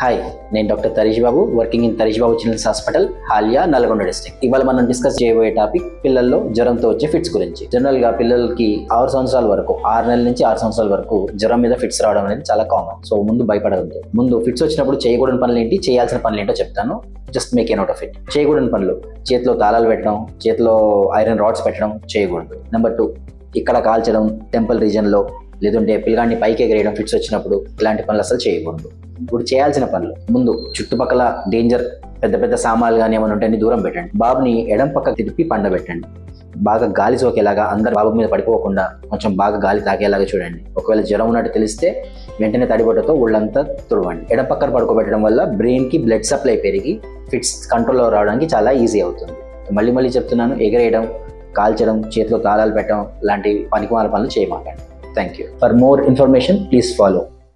Hi నేను doctor Tarish Babu working in Tarish Babu children's hospital Haliya Nalgonda district. ఇవాళ మనం discuss చేయబోయే topic పిల్లల్లో జ్వరంతో వచ్చే ఫిట్స్ గురించి. జనరల్గా పిల్లలకి ఆరు సంవత్సరాల వరకు ఆరు నెలల నుంచి ఆరు సంవత్సరాల వరకు జ్వరం మీద ఫిట్స్ రావడం అనేది చాలా కామన్. సో ముందు భయపడవద్దు. ముందు ఫిట్స్ వచ్చినప్పుడు చేయకూడని పనులు ఏంటి చేయాల్సిన పనులు ఏంటో చెప్తాను. Just make a note of it. చేయకూడని పనులు చేతిలో తాళాలు పెట్టడం చేతిలో ఐరన్ రాడ్స్ పెట్టడం చేయకూడదు. నెంబర్ టూ ఇక్కడ కాల్చడం టెంపుల్ రీజన్లో లేదంటే పిల్లగాడిని పైకి ఎగరేయడం ఫిట్స్ వచ్చినప్పుడు ఇలాంటి పనులు అసలు చేయకూడదు. ఇప్పుడు చేయాల్సిన పనులు. ముందు చుట్టుపక్కల డేంజర్ పెద్ద పెద్ద సామాన్లు కానీ ఏమైనా ఉంటే అన్ని దూరం పెట్టండి. బాబుని ఎడం పక్క తిప్పి పండబెట్టండి బాగా గాలి సోకేలాగా అందరు బాబు మీద పడిపోకుండా కొంచెం బాగా గాలి తాకేలాగా చూడండి. ఒకవేళ జ్వరం ఉన్నట్టు తెలిస్తే వెంటనే తడిబొట్టతో ఒళ్ళంతా తుడవండి. ఎడం పక్కన పడుకోబెట్టడం వల్ల బ్రెయిన్కి బ్లడ్ సప్లై పెరిగి ఫిట్స్ కంట్రోల్లో రావడానికి చాలా ఈజీ అవుతుంది. మళ్ళీ మళ్ళీ చెప్తున్నాను ఎగరేయడం కాల్చడం చేతిలో తాళాలు పెట్టడం లాంటి పనికిమాల పనులు చేయమాకండి. Thank you for more information please follow